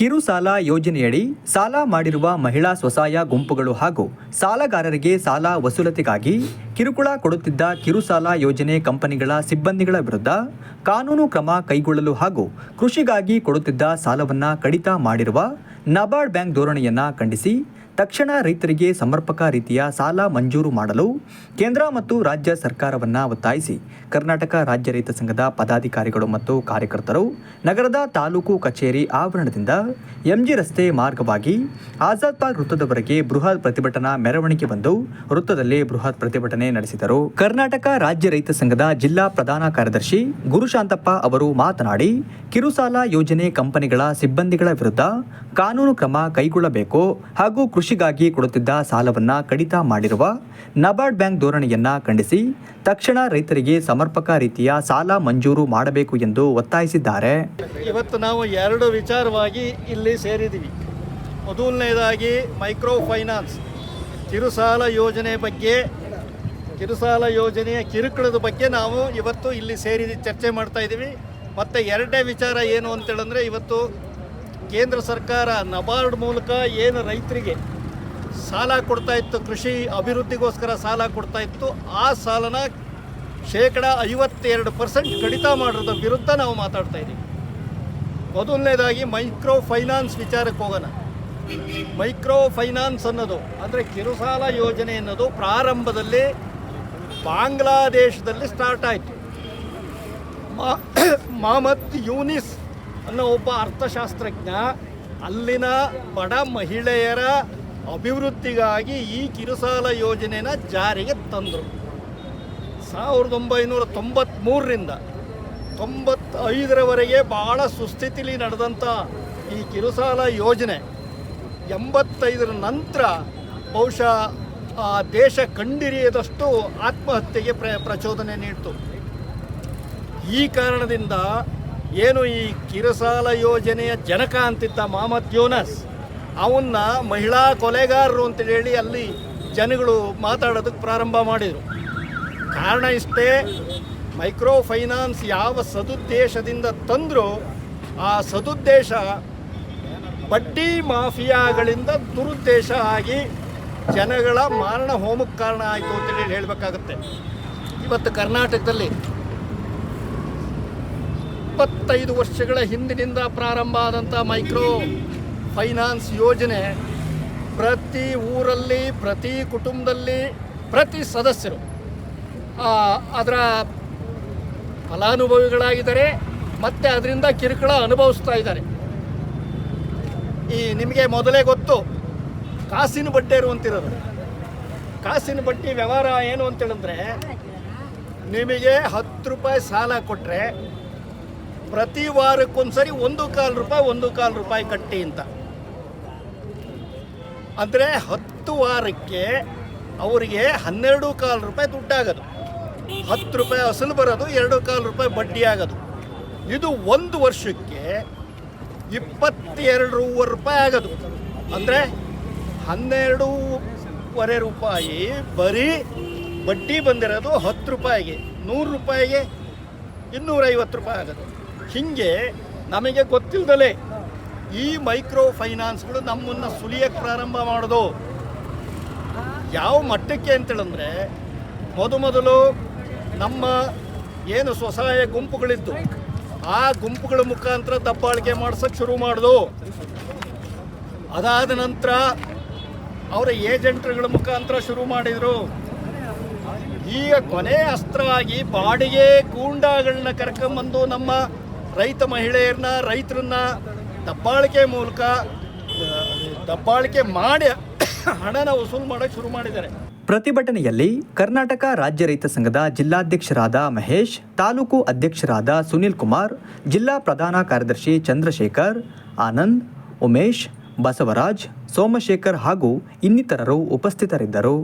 ಕಿರು ಸಾಲ ಯೋಜನೆಯಡಿ ಸಾಲ ಮಾಡಿರುವ ಮಹಿಳಾ ಸ್ವಸಹಾಯ ಗುಂಪುಗಳು ಹಾಗೂ ಸಾಲಗಾರರಿಗೆ ಸಾಲ ವಸೂಲತಿಗಾಗಿ ಕಿರುಕುಳ ಕೊಡುತ್ತಿದ್ದ ಕಿರು ಸಾಲ ಯೋಜನೆ ಕಂಪನಿಗಳ ಸಿಬ್ಬಂದಿಗಳ ವಿರುದ್ಧ ಕಾನೂನು ಕ್ರಮ ಕೈಗೊಳ್ಳಲು ಹಾಗೂ ಕೃಷಿಗಾಗಿ ಕೊಡುತ್ತಿದ್ದ ಸಾಲವನ್ನು ಕಡಿತ ಮಾಡಿರುವ ನಬಾರ್ಡ್ ಬ್ಯಾಂಕ್ ಧೋರಣೆಯನ್ನು ಖಂಡಿಸಿ ತಕ್ಷಣ ರೈತರಿಗೆ ಸಮರ್ಪಕ ರೀತಿಯ ಸಾಲ ಮಂಜೂರು ಮಾಡಲು ಕೇಂದ್ರ ಮತ್ತು ರಾಜ್ಯ ಸರ್ಕಾರವನ್ನ ಒತ್ತಾಯಿಸಿ. ಕರ್ನಾಟಕ ರಾಜ್ಯ ರೈತ ಸಂಘದ ಪದಾಧಿಕಾರಿಗಳು ಮತ್ತು ಕಾರ್ಯಕರ್ತರು ನಗರದ ತಾಲೂಕು ಕಚೇರಿ ಆವರಣದಿಂದ ಎಂಜಿ ರಸ್ತೆ ಮಾರ್ಗವಾಗಿ ಆಜಾದ್ ಪಾರ್ಕ್ ವೃತ್ತದವರೆಗೆ ಬೃಹತ್ ಪ್ರತಿಭಟನಾ ಮೆರವಣಿಗೆ ಬಂದು ವೃತ್ತದಲ್ಲಿ ಬೃಹತ್ ಪ್ರತಿಭಟನೆ ನಡೆಸಿದರು. ಕರ್ನಾಟಕ ರಾಜ್ಯ ರೈತ ಸಂಘದ ಜಿಲ್ಲಾ ಪ್ರಧಾನ ಕಾರ್ಯದರ್ಶಿ ಗುರುಶಾಂತಪ್ಪ ಅವರು ಮಾತನಾಡಿ, ಕಿರುಸಾಲ ಯೋಜನೆ ಕಂಪನಿಗಳ ಸಿಬ್ಬಂದಿಗಳ ವಿರುದ್ಧ ಕಾನೂನು ಕ್ರಮ ಕೈಗೊಳ್ಳಬೇಕು ಹಾಗೂ ಕೃಷಿಗಾಗಿ ಕೊಡುತ್ತಿದ್ದ ಸಾಲವನ್ನು ಕಡಿತ ಮಾಡಿರುವ ನಬಾರ್ಡ್ ಬ್ಯಾಂಕ್ ಧೋರಣೆಯನ್ನು ಖಂಡಿಸಿ, ತಕ್ಷಣ ರೈತರಿಗೆ ಸಮರ್ಪಕ ರೀತಿಯ ಸಾಲ ಮಂಜೂರು ಮಾಡಬೇಕು ಎಂದು ಒತ್ತಾಯಿಸಿದ್ದಾರೆ. ಇವತ್ತು ನಾವು ಎರಡು ವಿಚಾರವಾಗಿ ಇಲ್ಲಿ ಸೇರಿದ್ದೀವಿ. ಮೊದಲನೇದಾಗಿ ಮೈಕ್ರೋ ಫೈನಾನ್ಸ್ ಕಿರುಸಾಲ ಯೋಜನೆ ಬಗ್ಗೆ, ಕಿರುಸಾಲ ಯೋಜನೆಯ ಕಿರುಕುಳದ ಬಗ್ಗೆ ನಾವು ಇವತ್ತು ಇಲ್ಲಿ ಸೇರಿ ಚರ್ಚೆ ಮಾಡ್ತಾ ಇದ್ದೀವಿ. ಮತ್ತು ಎರಡನೇ ವಿಚಾರ ಏನು ಅಂತೇಳಂದರೆ, ಇವತ್ತು ಕೇಂದ್ರ ಸರ್ಕಾರ ನಬಾರ್ಡ್ ಮೂಲಕ ಏನು ರೈತರಿಗೆ ಸಾಲ ಕೊಡ್ತಾ ಇತ್ತು, ಕೃಷಿ ಅಭಿವೃದ್ಧಿಗೋಸ್ಕರ ಸಾಲ ಕೊಡ್ತಾ ಇತ್ತು. ಆ ಸಾಲನ ಶೇಕಡ ಐವತ್ತೆರಡು ಪರ್ಸೆಂಟ್ ಕಡಿತ ಮಾಡೋದ್ರ ವಿರುದ್ಧ ನಾವು ಮಾತಾಡ್ತಾ ಇದ್ದೀವಿ. ಮೊದಲನೇದಾಗಿ ಮೈಕ್ರೋ ಫೈನಾನ್ಸ್ ವಿಚಾರಕ್ಕೆ ಹೋಗೋಣ. ಮೈಕ್ರೋ ಫೈನಾನ್ಸ್ ಅನ್ನೋದು, ಅಂದರೆ ಕಿರುಸಾಲ ಯೋಜನೆ ಅನ್ನೋದು ಪ್ರಾರಂಭದಲ್ಲಿ ಬಾಂಗ್ಲಾದೇಶದಲ್ಲಿ ಸ್ಟಾರ್ಟ್ ಆಯಿತು. ಮಹಮ್ಮದ್ ಯೂನಿಸ್ ಅನ್ನೋ ಒಬ್ಬ ಅರ್ಥಶಾಸ್ತ್ರಜ್ಞ, ಅಲ್ಲಿನ ಬಡ ಮಹಿಳೆಯರ ಅಭಿವೃದ್ಧಿಗಾಗಿ ಈ ಕಿರುಸಾಲ ಯೋಜನೆನ ಜಾರಿಗೆ ತಂದರು. ಸಾವಿರದ ಒಂಬೈನೂರ ತೊಂಬತ್ತ್ಮೂರರಿಂದ ತೊಂಬತ್ತೈದರವರೆಗೆ ಭಾಳ ಸುಸ್ಥಿತಿಲಿ ನಡೆದಂಥ ಈ ಕಿರುಸಾಲ ಯೋಜನೆ ಎಂಬತ್ತೈದರ ನಂತರ ಬಹುಶಃ ಆ ದೇಶ ಕಂಡಿರಿಯದಷ್ಟು ಆತ್ಮಹತ್ಯೆಗೆ ಪ್ರ ಪ್ರಚೋದನೆ ನೀಡಿತು. ಈ ಕಾರಣದಿಂದ ಏನು ಈ ಕಿರುಸಾಲ ಯೋಜನೆಯ ಜನಕ ಅಂತಿದ್ದ ಮಹಮ್ಮದ್ ಯೂನಸ್ ಅವನ್ನ ಮಹಿಳಾ ಕೊಲೆಗಾರರು ಅಂತೇಳಿ ಅಲ್ಲಿ ಜನಗಳು ಮಾತಾಡೋದಕ್ಕೆ ಪ್ರಾರಂಭ ಮಾಡಿದರು. ಕಾರಣ ಇಷ್ಟೇ ಮೈಕ್ರೋ ಫೈನಾನ್ಸ್ ಯಾವ ಸದುದ್ದೇಶದಿಂದ ತಂದರೂ ಆ ಸದುದ್ದೇಶ ಬಡ್ಡಿ ಮಾಫಿಯಾಗಳಿಂದ ದುರುದ್ದೇಶ ಆಗಿ ಜನಗಳ ಮಾರಣ ಹೋಮಕ್ಕೆ ಕಾರಣ ಆಯಿತು ಅಂತೇಳಿ ಹೇಳಬೇಕಾಗತ್ತೆ. ಇವತ್ತು ಕರ್ನಾಟಕದಲ್ಲಿ ಇಪ್ಪತ್ತೈದು ವರ್ಷಗಳ ಹಿಂದಿನಿಂದ ಪ್ರಾರಂಭ ಆದಂಥ ಮೈಕ್ರೋ ಫೈನಾನ್ಸ್ ಯೋಜನೆ ಪ್ರತಿ ಊರಲ್ಲಿ, ಪ್ರತಿ ಕುಟುಂಬದಲ್ಲಿ, ಪ್ರತಿ ಸದಸ್ಯರು ಅದರ ಫಲಾನುಭವಿಗಳಾಗಿದ್ದಾರೆ, ಮತ್ತು ಅದರಿಂದ ಕಿರುಕುಳ ಅನುಭವಿಸ್ತಾ ಇದ್ದಾರೆ. ಈ ನಿಮಗೆ ಮೊದಲೇ ಗೊತ್ತು, ಕಾಸಿನ ಬಡ್ಡೇರು ಅಂತಿರೋದು? ಕಾಸಿನ ಬಡ್ಡಿ ವ್ಯವಹಾರ ಏನು ಅಂತೇಳಿದ್ರೆ, ನಿಮಗೆ ಹತ್ತು ರೂಪಾಯಿ ಸಾಲ ಕೊಟ್ಟರೆ ಪ್ರತಿ ವಾರಕ್ಕೊಂದ್ಸರಿ ಒಂದು ಕಾಲು ರೂಪಾಯಿ, ಒಂದು ಕಾಲು ರೂಪಾಯಿ ಕಟ್ಟಿ ಅಂತ. ಅಂದರೆ ಹತ್ತು ವಾರಕ್ಕೆ ಅವರಿಗೆ ಹನ್ನೆರಡು ಕಾಲು ರೂಪಾಯಿ ದುಡ್ಡಾಗೋದು. ಹತ್ತು ರೂಪಾಯಿ ಅಸಲು ಬರೋದು, ಎರಡು ಕಾಲು ರೂಪಾಯಿ ಬಡ್ಡಿ ಆಗೋದು. ಇದು ಒಂದು ವರ್ಷಕ್ಕೆ ಇಪ್ಪತ್ತೆರಡೂವರೆ ರೂಪಾಯಿ ಆಗೋದು. ಅಂದರೆ ಹನ್ನೆರಡೂವರೆ ರೂಪಾಯಿ ಬರೀ ಬಡ್ಡಿ ಬಂದಿರೋದು ಹತ್ತು ರೂಪಾಯಿಗೆ, ನೂರು ರೂಪಾಯಿಗೆ ಇನ್ನೂರೈವತ್ತು ರೂಪಾಯಿ ಆಗೋದು. ಹೀಗೆ ನಮಗೆ ಗೊತ್ತಿಲ್ಲದಲೇ ಈ ಮೈಕ್ರೋ ಫೈನಾನ್ಸ್ಗಳು ನಮ್ಮನ್ನು ಸುಲಿಯಕ್ಕೆ ಪ್ರಾರಂಭ ಮಾಡೋದು. ಯಾವ ಮಟ್ಟಕ್ಕೆ ಅಂತೇಳಂದ್ರೆ ಮೊದಮೊದಲು ನಮ್ಮ ಏನು ಸ್ವಸಹಾಯ ಗುಂಪುಗಳಿದ್ದು, ಆ ಗುಂಪುಗಳ ಮುಖಾಂತರ ದಬ್ಬಾಳಿಕೆ ಮಾಡ್ಸೋಕ್ಕೆ ಶುರು ಮಾಡೋದು. ಅದಾದ ನಂತರ ಅವರ ಏಜೆಂಟ್ಗಳ ಮುಖಾಂತರ ಶುರು ಮಾಡಿದರು. ಈಗ ಕೊನೆ ಅಸ್ತ್ರವಾಗಿ ಬಾಡಿಗೆ ಗೂಂಡಾಗಳನ್ನ ಕರ್ಕೊಂಬಂದು ನಮ್ಮ ರೈತ ಮಹಿಳೆಯರನ್ನ, ರೈತರನ್ನ ದಬ್ಬಾಳಿಕೆ ಮೂಲಕ ದಬ್ಬಾಳಿಕೆ ಮಾಡಿ ಹಣನ ವಸೂಲು ಮಾಡೋಕ್ಕೆ ಶುರು ಮಾಡಿದ್ದಾರೆ. ಪ್ರತಿಭಟನೆಯಲ್ಲಿ ಕರ್ನಾಟಕ ರಾಜ್ಯ ರೈತ ಸಂಘದ ಜಿಲ್ಲಾಧ್ಯಕ್ಷರಾದ ಮಹೇಶ್, ತಾಲೂಕು ಅಧ್ಯಕ್ಷರಾದ ಸುನಿಲ್ ಕುಮಾರ್, ಜಿಲ್ಲಾ ಪ್ರಧಾನ ಕಾರ್ಯದರ್ಶಿ ಚಂದ್ರಶೇಖರ್, ಆನಂದ್, ಉಮೇಶ್, ಬಸವರಾಜ್, ಸೋಮಶೇಖರ್ ಹಾಗೂ ಇನ್ನಿತರರು ಉಪಸ್ಥಿತರಿದ್ದರು.